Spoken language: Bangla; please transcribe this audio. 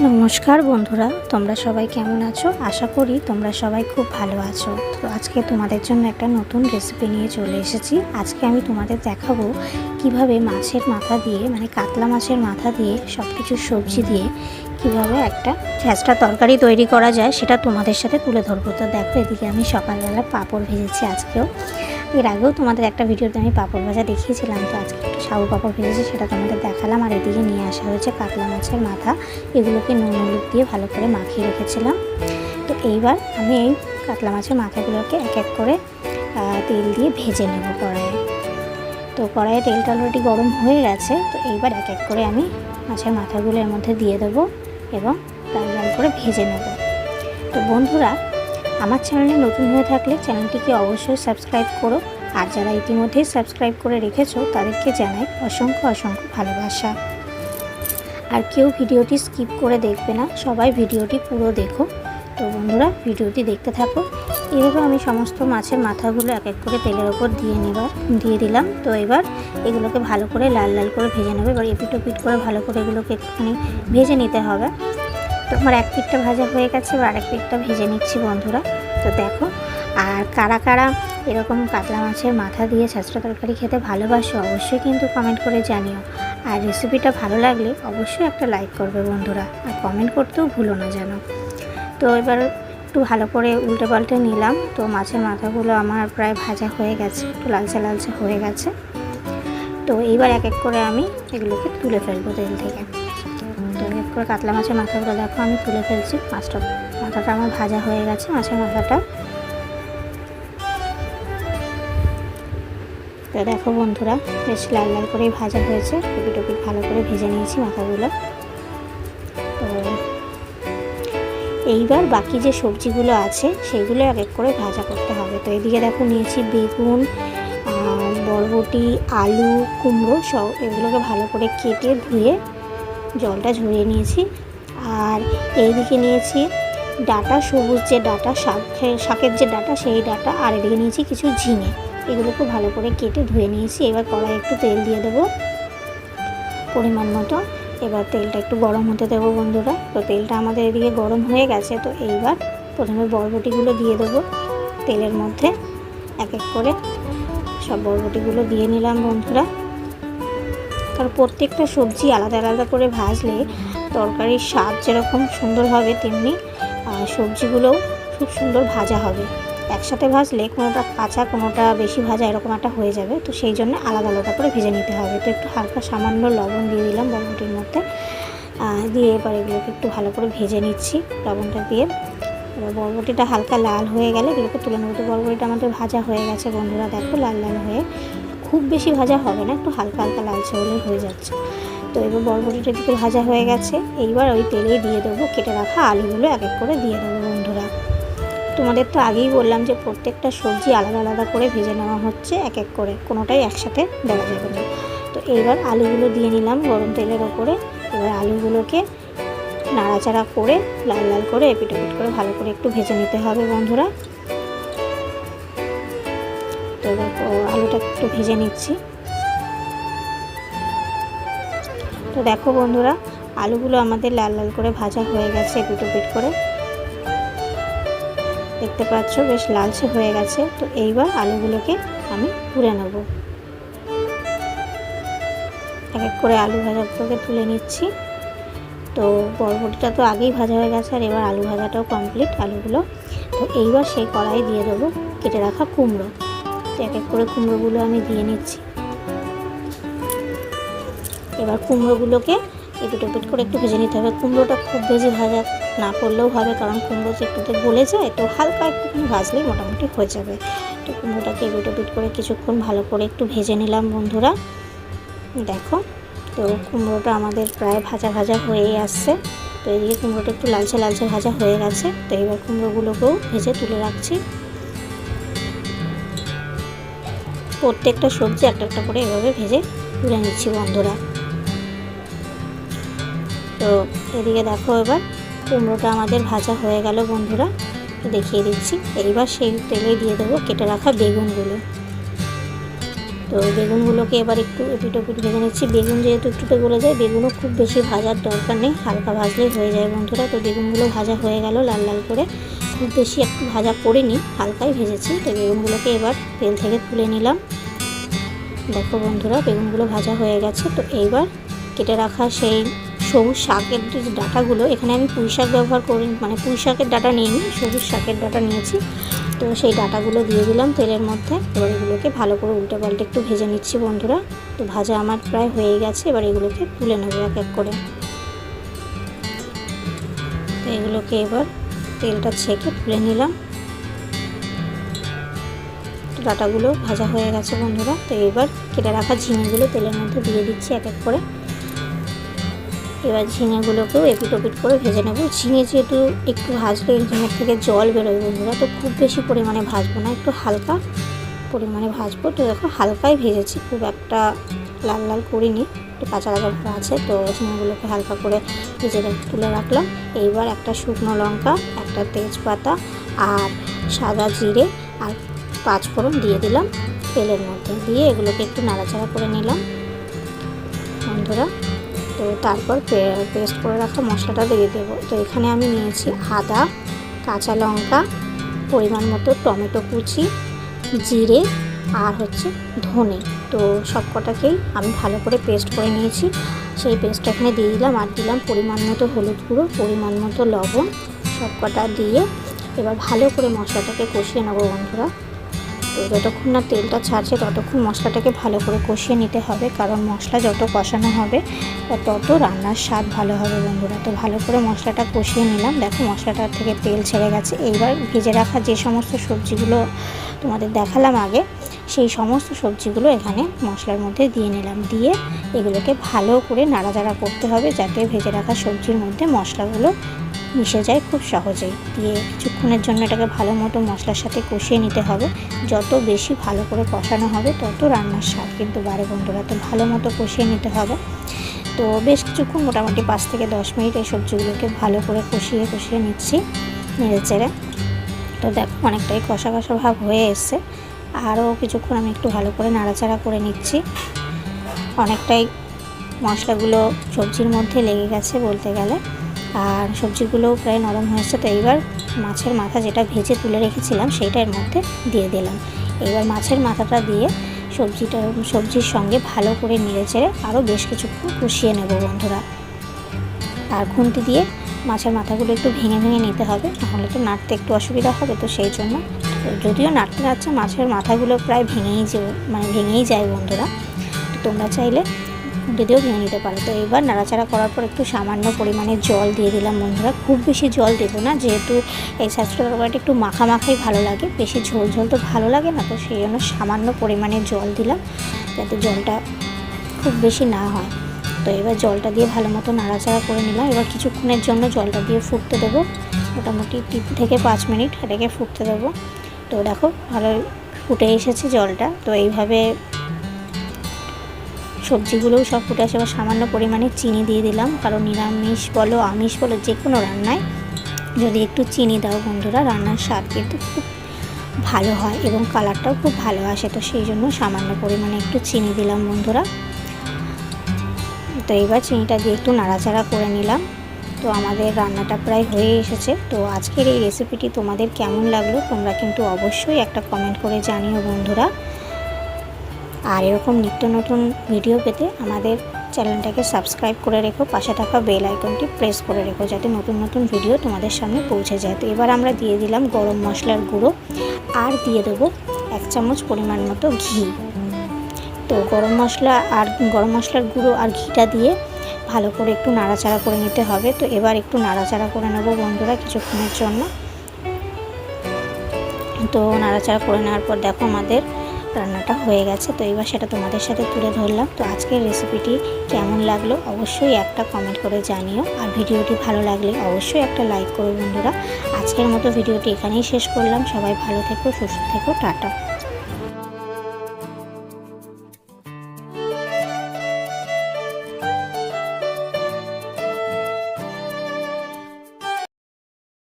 নমস্কার বন্ধুরা, তোমরা সবাই কেমন আছো? আশা করি তোমরা সবাই খুব ভালো আছো। তো আজকে তোমাদের জন্য একটা নতুন রেসিপি নিয়ে চলে এসেছি। আজকে আমি তোমাদের দেখাবো কীভাবে মাছের মাথা দিয়ে মানে কাতলা মাছের মাথা দিয়ে সব কিছু সবজি দিয়ে কীভাবে একটা ছ্যাঁচড়া তরকারি তৈরি করা যায় সেটা তোমাদের সাথে তুলে ধরবো। তো দেখো, এদিকে আমি সকালবেলা পাঁপড় ভেজেছি আজকেও। এর আগেও তোমাদের একটা ভিডিওতে আমি পাঁপড় ভাজা দেখিয়েছিলাম, তো আজকে সাবু পাঁপড় ভেজেছি সেটা তোমাদের দেখালাম। আর এদিকে নিয়ে আসা হয়েছে কাতলা মাছের মাথা। এগুলোকে নুন হলুদ দিয়ে ভালো করে মাখিয়ে রেখেছিলাম। তো এইবার আমি এই কাতলা মাছের মাথাগুলোকে এক এক করে তেল দিয়ে ভেজে নেব কড়াইয়ে। তো কড়াইয়ে তেলটা অলরেডি গরম হয়ে গেছে। তো এইবার এক এক করে আমি মাছের মাথাগুলো এর মধ্যে দিয়ে দেবো এবং লাল লাল করে ভেজে নেব। তো বন্ধুরা, আমার চ্যানেলে নতুন হয়ে থাকলে চ্যানেলটিকে অবশ্যই সাবস্ক্রাইব করো। আর যারা ইতিমধ্যেই সাবস্ক্রাইব করে রেখেছো, তাদেরকে জানাই অসংখ্য অসংখ্য ভালোবাসা। আর কেউ ভিডিওটি স্কিপ করে দেখবে না, সবাই ভিডিওটি পুরো দেখো। তো বন্ধুরা, ভিডিওটি দেখতে থাকো। এভাবে আমি সমস্ত মাছের মাথাগুলো এক এক করে তেলের ওপর দিয়ে নেবার, দিয়ে দিলাম। তো এবার এগুলোকে ভালো করে লাল লাল করে ভেজে নেবে। এবার এপিট ওপিট করে ভালো করে এগুলোকে একটুখানি ভেজে নিতে হবে। তো আমার এক পিঠটা ভাজা হয়ে গেছে, এবার আরেক পিঠটা ভেজে নিচ্ছি বন্ধুরা। তো দেখো আর কারা কারা এরকম কাতলা মাছের মাথা দিয়ে ছাঁচড়া তরকারি খেতে ভালোবাসো অবশ্যই কিন্তু কমেন্ট করে জানিও। আর রেসিপিটা ভালো লাগলে অবশ্যই একটা লাইক করবে বন্ধুরা। আর কমেন্ট করতেও ভুলো না যেন। তো এবার একটু ভালো করে উল্টে পাল্টে নিলাম। তো মাছের মাথাগুলো আমার প্রায় ভাজা হয়ে গেছে, একটু লালচে লালচে হয়ে গেছে। তো এইবার এক এক করে আমি এগুলোকে তুলে ফেলব তেল থেকে। তো এক এক করে কাতলা মাছের মাথাগুলো দেখো আমি তুলে ফেলছি। মাছটা, মাথাটা আমার ভাজা হয়ে গেছে, মাছের মাথাটা তো দেখো বন্ধুরা, বেশ লাল লাল করেই ভাজা হয়েছে। টুপি টুপি ভালো করে ভেজে নিয়েছি মাথাগুলো। তো এইবার বাকি যে সবজিগুলো আছে, সেগুলো এক এক করে ভাজা করতে হবে। তো এদিকে দেখো নিয়েছি বেগুন বরবটি, আলু, কুমড়ো, সব এগুলোকে ভালো করে কেটে ধুয়ে জলটা ঝরিয়ে নিয়েছি। আর এইদিকে নিয়েছি ডাটা, সবুজ যে ডাটা, শাক শাকের যে ডাটা, সেই ডাটা, আর এদিকে নিয়েছি কিছু ঝিঙে। এগুলোকে ভালো করে কেটে ধুয়ে নিয়েছি। এবার কড়াই একটু তেল দিয়ে দেবো পরিমাণ মতো। এবার তেলটা একটু গরম হতে দেবো বন্ধুরা। তো তেলটা আমাদের এদিকে গরম হয়ে গেছে, তো এইবার প্রথমে বরবটিগুলো দিয়ে দেবো তেলের মধ্যে। এক এক করে সব বরবটিগুলো দিয়ে নিলাম বন্ধুরা। কারণ প্রত্যেকটা সবজি আলাদা আলাদা করে ভাজলে তরকারির স্বাদ যেরকম সুন্দর হবে, তেমনি সবজিগুলোও খুব সুন্দর ভাজা হবে। একসাথে ভাজলে কোনোটা কাঁচা, কোনোটা বেশি ভাজা এরকম একটা হয়ে যাবে। তো সেই জন্য আলাদা আলাদা করে ভেজে নিতে হবে। তো একটু হালকা সামান্য লবণ দিয়ে দিলাম বরবটির মধ্যে। দিয়ে এবার এগুলোকে একটু ভালো করে ভেজে নিচ্ছি লবণটা দিয়ে। এবার বরবটিটা হালকা লাল হয়ে গেলে এগুলোকে তুলে নেব। তো বরবটিটা আমাদের ভাজা হয়ে গেছে বন্ধুরা, দেখো লাল লাল হয়ে। খুব বেশি ভাজা হবে না, একটু হালকা হালকা লালচে হলেই হয়ে যাচ্ছে। তো এবার বরবটিটা দিকে ভাজা হয়ে গেছে। এইবার ওই তেলেই দিয়ে দেবো, কেটে রাখা আলুগুলো এক এক করে দিয়ে দেবো বন্ধুরা। তোমাদের তো আগেই বললাম যে প্রত্যেকটা সবজি আলাদা আলাদা করে ভেজে নেওয়া হচ্ছে, এক এক করে, কোনোটাই একসাথে দেওয়া যাবে না। তো এইবার আলুগুলো দিয়ে নিলাম গরম তেলের ওপরে। এবার আলুগুলোকে নাড়াচাড়া করে, লাল লাল করে এপিট এপিট করে ভালো করে একটু ভেজে নিতে হবে বন্ধুরা। তো আলুটা একটু ভেজে নিচ্ছি। তো দেখো বন্ধুরা, আলুগুলো আমাদের লাল লাল করে ভাজা হয়ে গেছে এপিট পিট করে। দেখতে পাচ্ছ বেশ লালচে হয়ে গেছে, তো এইবার আলুগুলোকে আমি তুলে নেব। এক এক করে আলু ভাজাগুলোকে তুলে নিচ্ছি। তো বরবটিটা তো আগেই ভাজা হয়ে গেছে, আর এবার আলু ভাজাটাও কমপ্লিট আলুগুলো। তো এইবার সেই কড়াই দিয়ে দেবো কেটে রাখা কুমড়ো। তো এক এক করে কুমড়োগুলো আমি দিয়ে নিচ্ছি। এবার কুমড়োগুলোকে এপিট ওপিট করে একটু ভেজে নিতে হবে। কুমড়োটা খুব বেশি ভাজা না করলেও হবে, কারণ কুমড়ো যে একটুতে গলে যায় তো হালকা একটুখানি ভাজলেই মোটামুটি হয়ে যাবে। তো কুমড়োটাকে এপিট ওপিট করে কিছুক্ষণ ভালো করে একটু ভেজে নিলাম বন্ধুরা। দেখো, তো কুমড়োটা আমাদের প্রায় ভাজা ভাজা হয়েই আসছে। তো এদিকে কুমড়োটা একটু লালচে লালচে ভাজা হয়ে গেছে। তো এবার কুমড়োগুলোকেও ভেজে তুলে রাখছি। প্রত্যেকটা সবজি একটা একটা করে এভাবে ভেজে তুলে নিচ্ছি বন্ধুরা। তো এদিকে দেখো এবার কুমড়োটা আমাদের ভাজা হয়ে গেল বন্ধুরা দেখিয়ে দিচ্ছি। এইবার সেই তেলে দিয়ে দেবো কেটে রাখা বেগুনগুলো। তো বেগুনগুলোকে এবার একটু এপিট ওপিট ভেজে নিচ্ছি। বেগুন যেহেতু একটুতে গলে যায়, বেগুনও খুব বেশি ভাজার দরকার নেই, হালকা ভাজলেই হয়ে যায় বন্ধুরা। তো বেগুনগুলো ভাজা হয়ে গেল লাল লাল করে। খুব বেশি একটু ভাজা করিনি, হালকাই ভেজেছি। তো বেগুনগুলোকে এবার তেল থেকে তুলে নিলাম। দেখো বন্ধুরা, বেগুনগুলো ভাজা হয়ে গেছে। তো এইবার কেটে রাখা সেই সবুজ শাকের যে ডাটাগুলো, এখানে আমি পুঁই শাক ব্যবহার করি মানে পুঁই শাকের ডাঁটা নিইনি, সবুজ শাকের ডাটা নিয়েছি। তো সেই ডাটাগুলো দিয়ে দিলাম তেলের মধ্যে। এবার এগুলোকে ভালো করে উল্টে পাল্টে একটু ভেজে নিচ্ছি বন্ধুরা। তো ভাজা আমার প্রায় হয়ে গেছে, এবার এগুলোকে তুলে নেব এক এক করে। তো এগুলোকে এবার তেলটা ছেঁকে তুলে নিলাম। ডাটাগুলো ভাজা হয়ে গেছে বন্ধুরা। তো এবার কেটে রাখা ঝিঙেগুলো তেলের মধ্যে দিয়ে দিচ্ছি এক এক করে। এবার ঝিঙেগুলোকেও এপিট ওপিট করে ভেজে নেব। ঝিঙে যেহেতু একটু ভাজলে ঝিঙের থেকে জল বেরোয় বন্ধুরা, তো খুব বেশি পরিমাণে ভাজবো না, একটু হালকা পরিমাণে ভাজবো। তো দেখো হালকাই ভেজেছি, খুব একটা লাল লাল করিনি, একটু কাঁচা কাঁচা আছে, তো ঝিঙেগুলোকে হালকা করে ভেজে তুলে রাখলাম। এইবার একটা শুকনো লঙ্কা, একটা তেজপাতা আর সাদা জিরে আর পাঁচফোড়ন দিয়ে দিলাম তেলের মধ্যে। দিয়ে এগুলোকে একটু নাড়াচাড়া করে নিলাম। বন্ধুরা তো তারপর পেস্ট করে রাখা মশলাটা দিয়ে দেবো। তো এখানে আমি নিয়েছি আদা, কাঁচা লঙ্কা, পরিমাণ মতো টমেটো কুচি, জিরে আর হচ্ছে ধনে। তো সব কটাকেই আমি ভালো করে পেস্ট করে নিয়েছি। সেই পেস্টটা এখানে দিয়ে দিলাম আর দিলাম পরিমাণ মতো হলুদ গুঁড়ো, পরিমাণ মতো লবণ সব কটা দিয়ে এবার ভালো করে মশলাটাকে কষিয়ে নেব বন্ধুরা। তো যতক্ষণ না তেলটা ছাড়ছে, ততক্ষণ মশলাটাকে ভালো করে কষিয়ে নিতে হবে। কারণ মশলা যত কষানো হবে তত রান্নার স্বাদ ভালো হবে বন্ধুরা। তো ভালো করে মশলাটা কষিয়ে নিলাম। দেখো মশলাটার থেকে তেল ছেড়ে গেছে। এইবার ভেজে রাখা যে সমস্ত সবজিগুলো তোমাদের দেখালাম আগে, সেই সমস্ত সবজিগুলো এখানে মশলার মধ্যে দিয়ে নিলাম। দিয়ে এগুলোকে ভালো করে নাড়াচাড়া করতে হবে, যাতে ভেজে রাখা সবজির মধ্যে মশলাগুলো মিশে যায় খুব সহজেই। দিয়ে কিছুক্ষণের জন্য এটাকে ভালো মতো মশলার সাথে কষিয়ে নিতে হবে। যত বেশি ভালো করে কষানো হবে, তত রান্নার স্বাদ কিন্তু বারে বন্ধুরা। তো ভালো মতো কষিয়ে নিতে হবে। তো বেশ কিছুক্ষণ মোটামুটি পাঁচ থেকে দশ মিনিট এই সবজিগুলোকে ভালো করে কষিয়ে কষিয়ে নিচ্ছি নেড়ে চেড়ে। তো দেখো, অনেকটাই কষা কষা ভাব হয়ে এসছে। আরও কিছুক্ষণ আমি একটু ভালো করে নাড়াচাড়া করে নিচ্ছি। অনেকটাই মশলাগুলো সবজির মধ্যে লেগে গেছে বলতে গেলে। আর সবজিগুলোও প্রায় নরম হয়েছে তো এইবার মাছের মাথা যেটা ভেজে তুলে রেখেছিলাম সেইটার মধ্যে দিয়ে দিলাম। এবার মাছের মাথাটা দিয়ে সবজিটা, সবজির সঙ্গে ভালো করে নেড়ে চেড়ে আরও বেশ কিছুক্ষণ কষিয়ে নেব বন্ধুরা। আর খুন্তি দিয়ে মাছের মাথাগুলো একটু ভেঙে ভেঙে নিতে হবে, নাহলে তো নাড়তে একটু অসুবিধা হবে, তো সেই জন্য যদিও নাড়তে নাড়ছে, মাছের মাথাগুলো প্রায় ভেঙেই যে মানে ভেঙেই যায় বন্ধুরা। তোমরা চাইলে দিয়েও ভেঙে নিতে পারো। তো এবার নাড়াচাড়া করার পর একটু সামান্য পরিমাণে জল দিয়ে দিলাম বন্ধুরা। খুব বেশি জল দেবো না, যেহেতু এই শাকটা তরকারিটা একটু মাখা মাখাই ভালো লাগে, বেশি ঝোল ঝোল তো ভালো লাগে না, তো সেই জন্য সামান্য পরিমাণে জল দিলাম, যাতে জলটা খুব বেশি না হয়। তো এবার জলটা দিয়ে ভালো মতো নাড়াচাড়া করে নিলাম। এবার কিছুক্ষণের জন্য জলটা দিয়ে ফুটতে দেবো। মোটামুটি তিন থেকে পাঁচ মিনিট এটাকে ফুটতে দেবো। তো দেখো ভালো ফুটে এসেছে জলটা। তো এইভাবে সবজিগুলোও সব ফুটে আসে। সামান্য পরিমাণে চিনি দিয়ে দিলাম, কারণ নিরামিষ বলো, আমিষ বলো, যে কোনো রান্নায় যদি একটু চিনি দাও বন্ধুরা, রান্নার স্বাদ কিন্তু খুব ভালো হয় এবং কালারটাও খুব ভালো আসে। তো সেই জন্য সামান্য পরিমাণে একটু চিনি দিলাম বন্ধুরা। তো এবার চিনিটা দিয়ে একটু নাড়াচাড়া করে নিলাম। তো আমাদের রান্নাটা প্রায় হয়ে এসেছে। তো আজকের এই রেসিপিটি তোমাদের কেমন লাগল তোমরা কিন্তু অবশ্যই একটা কমেন্ট করে জানিও বন্ধুরা। আর এরকম নিত্য নতুন ভিডিও পেতে আমাদের চ্যানেলটাকে সাবস্ক্রাইব করে রেখো, পাশে থাকা বেল আইকনটি প্রেস করে রেখো যাতে নতুন নতুন ভিডিও তোমাদের সামনে পৌঁছে যায়। তো এবার আমরা দিয়ে দিলাম গরম মশলার গুঁড়ো আর দিয়ে দেবো এক চামচ পরিমাণ মতো ঘি। তো গরম মশলা আর গরম মশলার গুঁড়ো আর ঘিটা দিয়ে ভালো করে একটু নাড়াচাড়া করে নিতে হবে। তো এবার একটু নাড়াচাড়া করে নেব বন্ধুরা কিছুক্ষণের জন্য। তো নাড়াচাড়া করে নেওয়ার পর দেখো আমাদের রান্নাটা হয়ে গেছে। তো এবার সেটা তোমাদের সাথে তুলে ধরলাম। তো আজকের রেসিপিটি কেমন লাগল অবশ্যই একটা কমেন্ট করে জানিও। আর ভিডিওটি ভালো লাগলে অবশ্যই একটা লাইক করো বন্ধুরা। আজকের মতো ভিডিওটি এখানেই শেষ করলাম। সবাই ভালো থেকো, সুস্থ থেকো, টাটা।